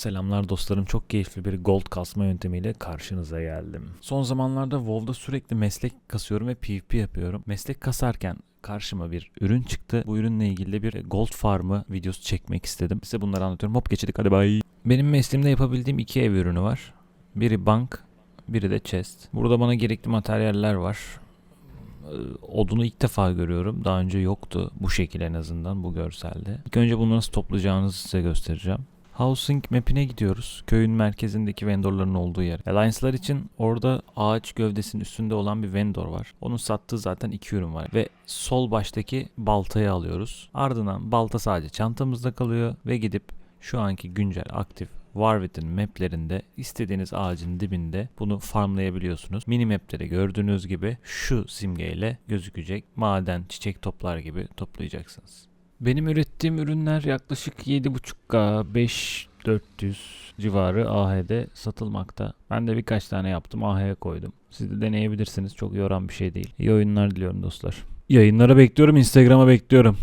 Selamlar dostlarım. Çok keyifli bir gold kasma yöntemiyle karşınıza geldim. Son zamanlarda WoW'da sürekli meslek kasıyorum ve PvP yapıyorum. Meslek kasarken karşıma bir ürün çıktı. Bu ürünle ilgili de bir gold farmı videosu çekmek istedim. Size bunları anlatıyorum. Hop geçelim hadi bay. Benim mesleğimde yapabildiğim iki ev ürünü var. Biri bank, biri de chest. Burada bana gerekli materyaller var. Ee, Odunu ilk defa görüyorum. Daha önce yoktu bu şekil en azından bu görselde. İlk önce bunu nasıl toplayacağınızı size göstereceğim. Housing map'ine gidiyoruz. Köyün merkezindeki vendorların olduğu yer. Alliance'lar için orada ağaç gövdesinin üstünde olan bir vendor var. Onun sattığı zaten iki ürün var. Ve sol baştaki baltayı alıyoruz. Ardından balta sadece çantamızda kalıyor ve gidip şu anki güncel aktif Warwit'in maplerinde istediğiniz ağacın dibinde bunu farmlayabiliyorsunuz. Mini map'te gördüğünüz gibi şu simgeyle gözükecek. Maden, çiçek toplar gibi toplayacaksınız. Benim ürettiğim ürünler yaklaşık 7.5K, 5400 civarı AH'de satılmakta. Ben de birkaç tane yaptım AH'ye koydum. Siz de deneyebilirsiniz. Çok yoran bir şey değil. İyi oyunlar diliyorum dostlar. Yayınlara bekliyorum, Instagram'a bekliyorum.